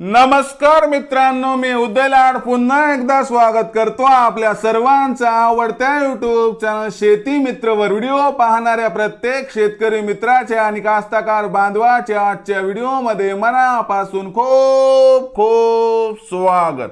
नमस्कार मित्रांनो मी उदयलाड पुन्हा एकदा स्वागत करतो आपल्या सर्वांचा आवडत्या युट्यूब चॅनल शेती मित्रवर व्हिडिओ पाहणाऱ्या प्रत्येक शेतकरी मित्राच्या आणि कास्तकार बांधवाच्या आजच्या व्हिडिओमध्ये मनापासून खूप खूप स्वागत.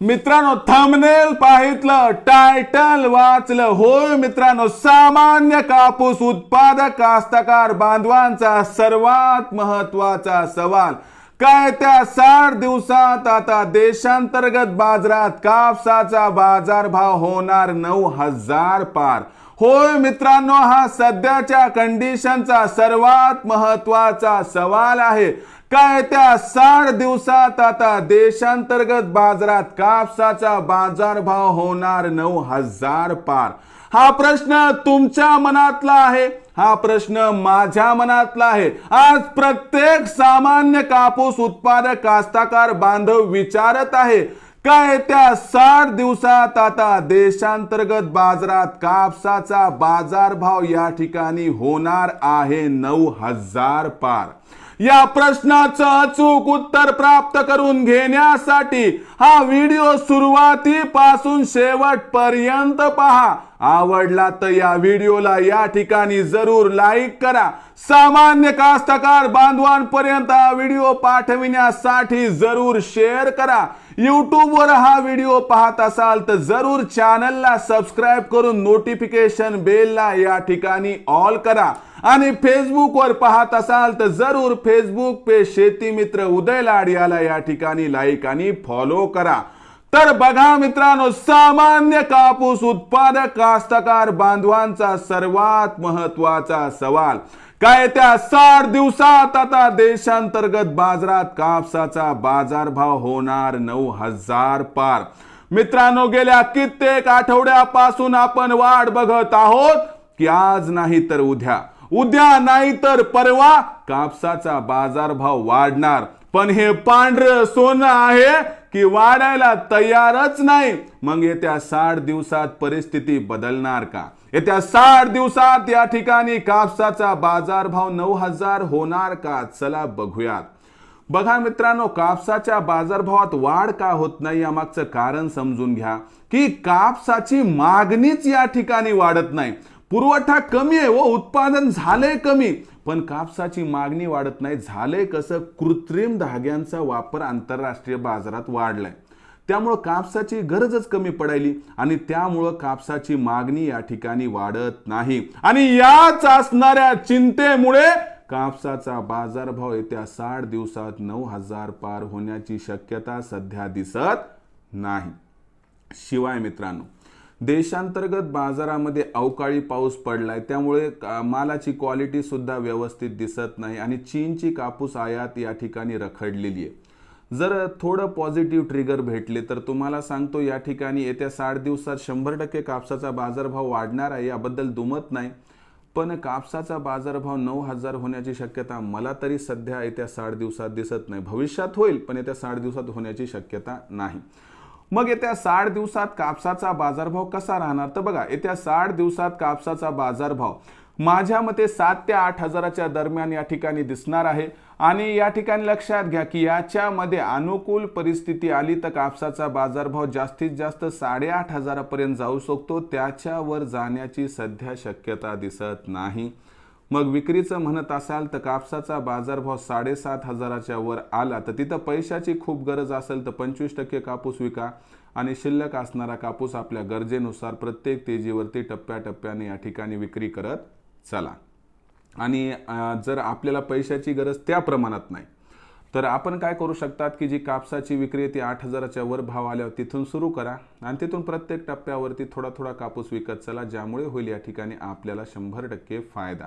मित्रांनो थंबनेल पाहितलं टायटल वाचलं. होय मित्रांनो सामान्य कापूस उत्पादक कास्तकार बांधवांचा सर्वात महत्त्वाचा सवाल. काय त्या साठ दिवसात आता देशांतर्गत बाजारात कापसाचा बाजारभाव होणार नऊ हजार पार. होय मित्रांनो हा सध्याच्या कंडिशनचा सर्वात महत्त्वाचा सवाल आहे. काय त्या साठ दिवसात आता देशांतर्गत बाजारात कापसाचा बाजारभाव होणार नऊ हजार पार? हा प्रश्न तुमच्या मनातला आहे. हा प्रश्न माझ्या मनातला आहे. आज प्रत्येक सामान्य कापूस उत्पादक कास्ताकार बांधव विचारत आहे काय त्या साठ दिवसात आता देशांतर्गत बाजारात कापसाचा बाजारभाव या ठिकाणी होणार आहे नऊ हजार पार? या प्रश्नाचं अचूक उत्तर प्राप्त करून घेण्यासाठी हा व्हिडिओ सुरुवातीपासून शेवटपर्यंत पहा. आवडला तर या व्हिडिओला या ठिकाणी जरूर लाईक करा. सामान्य कास्तकार बांधवांपर्यंत हा व्हिडिओ पाठविण्यासाठी जरूर शेअर करा. YouTube हा व्हिडिओ पाहत असाल तर जरूर चॅनलला सबस्क्राईब करून नोटिफिकेशन बेलला या ठिकाणी ऑल करा. आणि फेसबुकवर पाहत असाल तर जरूर फेसबुक पे शेती मित्र उदय लाड याला या ठिकाणी लाईक आणि फॉलो करा. तर बघा मित्रांनो सामान्य कापूस उत्पादक कास्तकार बांधवांचा सर्वात महत्त्वाचा सवाल. काय त्या साठ दिवसात आता देशांतर्गत बाजारात कापसाचा बाजारभाव होणार नऊ हजार पार. मित्रांनो गेल्या कित्येक आठवड्यापासून आपण वाट बघत आहोत की आज नाही तर उद्या. उद्या नाही तर परवा कापसाचा बाजारभाव वाढणार. पण हे पांढरं सोनं आहे की वाढायला तयारच नाही. मग येत्या साठ दिवसात परिस्थिती बदलणार का? येत्या साठ दिवसात या ठिकाणी कापसाचा बाजारभाव नऊ हजार होणार का? चला बघूयात. बघा मित्रांनो कापसाच्या बाजारभावात वाढ का होत नाही यामागचं कारण समजून घ्या की कापसाची मागणीच या ठिकाणी वाढत नाही. पुरवठा कमी आहे व उत्पादन झालंय कमी. पण कापसाची मागणी वाढत नाही झालंय कसं? कृत्रिम धाग्यांचा वापर आंतरराष्ट्रीय बाजारात वाढलाय. त्यामुळं कापसाची गरजच कमी पडायली आणि त्यामुळं कापसाची मागणी या ठिकाणी वाढत नाही. आणि याच असणाऱ्या चिंतेमुळे कापसाचा बाजारभाव येत्या साठ दिवसात नऊ हजार पार होण्याची शक्यता सध्या दिसत नाही. शिवाय मित्रांनो देशांतर्गत बाजारामध्ये अवकाळी पाऊस पडलाय. त्यामुळे मालाची क्वालिटी सुद्धा व्यवस्थित दिसत नाही आणि चीनची कापूस आयात या ठिकाणी रखडलेली आहे. जर थोडं पॉझिटिव्ह ट्रिगर भेटले तर तुम्हाला सांगतो या ठिकाणी येत्या साठ दिवसात शंभर टक्के कापसाचा बाजारभाव वाढणार आहे याबद्दल दुमत नाही. पण कापसाचा बाजारभाव नऊ हजार होण्याची शक्यता मला तरी सध्या येत्या साठ दिवसात दिसत नाही. भविष्यात होईल पण येत्या साठ दिवसात होण्याची शक्यता नाही. मग येत्या साठ दिवसात कापसाचा बाजारभाव कसा राहणार? तर बघा येत्या साठ दिवसात कापसाचा बाजारभाव माझ्या मते सात ते आठ हजाराच्या दरम्यान या ठिकाणी दिसणार आहे. आणि या ठिकाणी लक्षात घ्या की याच्यामध्ये अनुकूल परिस्थिती आली तर कापसाचा बाजारभाव जास्तीत जास्त साडेआठ हजारापर्यंत जाऊ शकतो. त्याच्यावर जाण्याची सध्या शक्यता दिसत नाही. मग विक्रीचं म्हणत असाल तर कापसाचा बाजारभाव साडेसात हजाराच्या वर आला. तर तिथं पैशाची खूप गरज असेल तर पंचवीस टक्के कापूस विका आणि शिल्लक असणारा कापूस आपल्या गरजेनुसार प्रत्येक तेजीवरती टप्प्याटप्प्याने या ठिकाणी विक्री करत चला. आणि जर आपल्याला पैशाची गरज त्या प्रमाणात नाही तर आपण काय करू शकतात की जी कापसाची विक्री आहे ती आठ हजाराच्या वर भाव आल्यावर तिथून सुरू करा आणि तिथून प्रत्येक टप्प्यावरती थोडा थोडा कापूस विकत चला ज्यामुळे होईल या ठिकाणी आपल्याला शंभर टक्के फायदा.